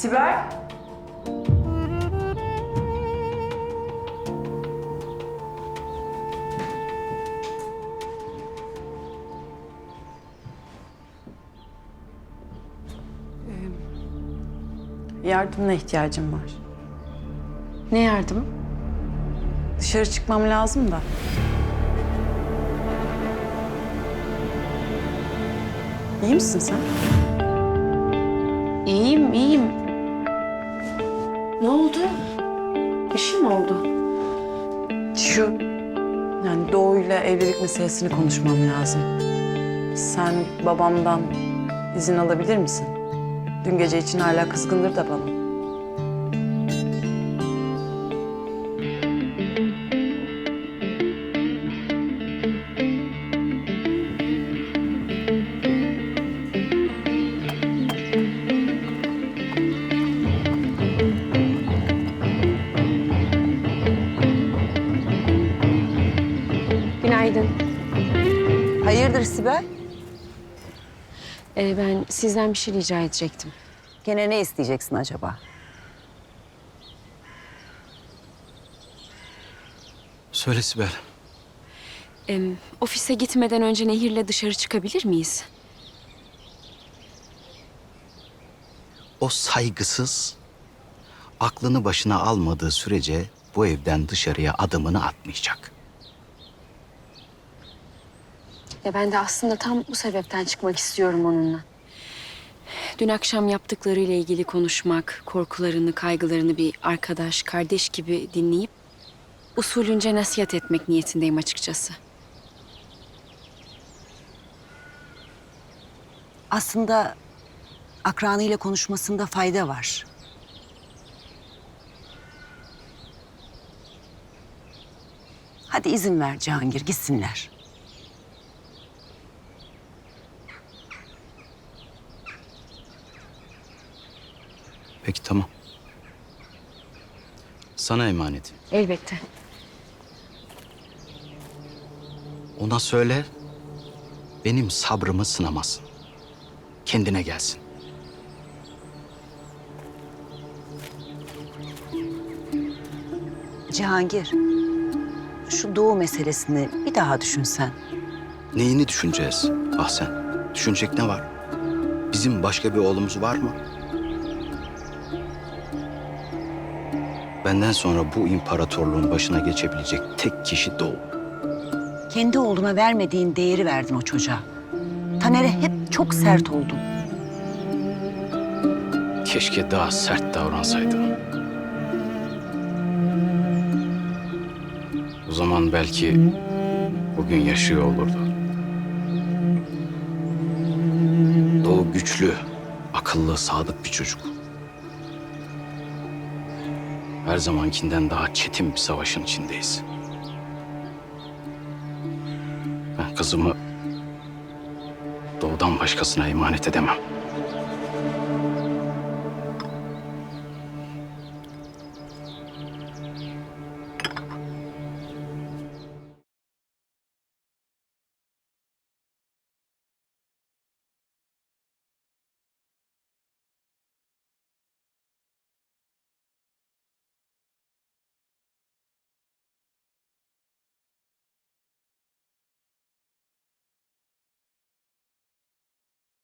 Sibel? Ee, Yardımına ihtiyacım var. Ne yardım? Dışarı çıkmam lazım da. İyi misin sen? İyiyim, iyiyim. Ne oldu? Bir şey mi oldu? Şu yani Doğu'yla evlilik meselesini konuşmam lazım. Sen babamdan izin alabilir misin? Dün gece için hala kızgındır da bana. Günaydın. Hayırdır Sibel? Ee, ben sizden bir şey rica edecektim. Gene ne isteyeceksin acaba? Söyle Sibel. Ee, ofise gitmeden önce Nehir'le dışarı çıkabilir miyiz? O saygısız aklını başına almadığı sürece bu evden dışarıya adımını atmayacak. Ya ben de aslında tam bu sebepten çıkmak istiyorum onunla. Dün akşam yaptıklarıyla ilgili konuşmak, korkularını, kaygılarını bir arkadaş, kardeş gibi dinleyip usulünce nasihat etmek niyetindeyim açıkçası. Aslında akranıyla konuşmasında fayda var. Hadi izin ver Cihangir gitsinler. Peki tamam. Sana emanet. Elbette. Ona söyle benim sabrımı sınamasın. Kendine gelsin. Cihangir, şu doğu meselesini bir daha düşünsen. Neyini düşüneceğiz Ahsen? Düşünecek ne var? Bizim başka bir oğlumuz var mı? Benden sonra bu imparatorluğun başına geçebilecek tek kişi Doğu. Kendi oğluna vermediğin değeri verdin o çocuğa. Taner'e hep çok sert oldun. Keşke daha sert davransaydım. O zaman belki bugün yaşıyor olurdu. Doğu güçlü, akıllı, sadık bir çocuk. Her zamankinden daha çetin bir savaşın içindeyiz. Ben kızımı doğudan başkasına emanet edemem.